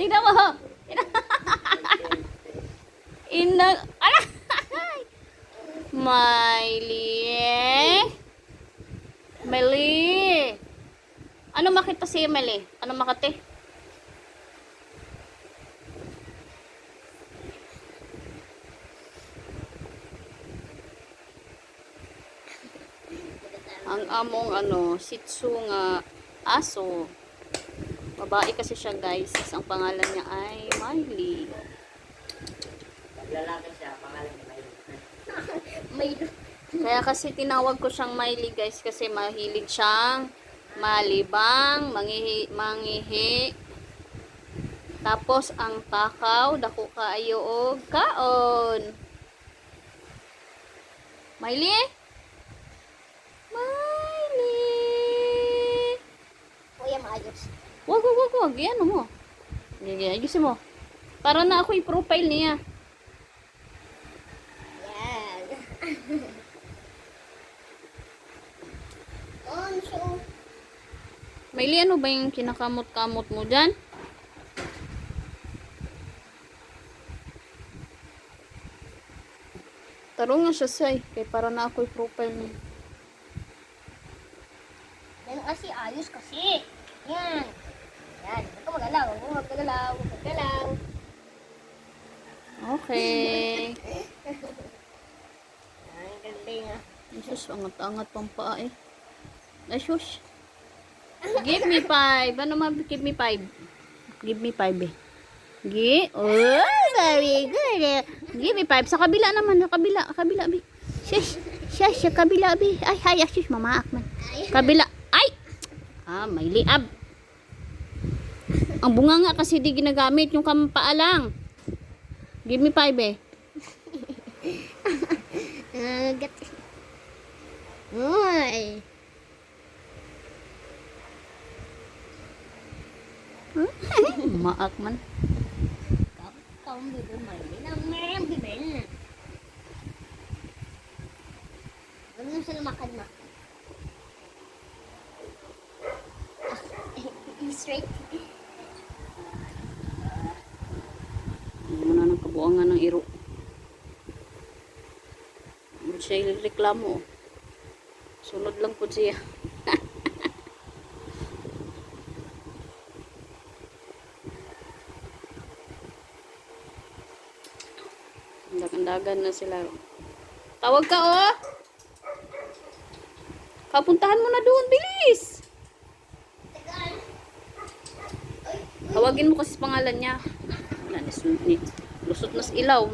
Tingnan mo. Ina... Ay! Miley. Miley. Ano makita si Miley? Ano makati? Ang among ano, Shih Tzu nga aso. Babae kasi siya guys. Ang pangalan niya ay Miley. Lalaki siya, pangalan niya Milo. May Kaya kasi tinawag ko siyang Miley guys kasi mahilig siyang malibang, mangihi, mangihi. Tapos ang takaw, dako kaayo og kaon. Miley? Miley! kuya maayos. Wag, wag, wag, wag. Yan mo. Yan, ayusin mo. Para na ako i-profile niya. Yan. On show. Miley, ano ba yung kinakamot-kamot mo dyan? Tarong nga siya, say. Kay para na ako i-profile niya. Yan kasi ayos kasi. Yan. Yan. Huwag ka magalaw. Huwag magalaw. Huwag magalaw. Okay. Ay, galing ah. Jesus, angat-angat pang paa eh. Ay, shush. Give me five. Ano ma? Give me five. Give me five eh. Gi? Oh, very good. eh. Give me five. Sa kabila naman. Sa kabila. Kabila, bi. Shush. Shush. Sa kabila, bi. Ay, hay. Shush. Mamaak man. Kabila. Ay! Ah, may liab. Ang bunga nga kasi di ginagamit. Yung kampaa lang. Give me five eh. Nagat. Uy. Maak man. Mày nó mem cái bệnh nè. Ano sila makan na? Straight. Ano na ng kabuangan ng iro. Ano siya reklamo. Sunod lang po siya. Dagan-dagan na sila. Tawag ka, oh! Kapuntahan mo na doon, bilis! Tawagin mo kasi pangalan niya. Wala, ni, ni, lusot na sa ilaw.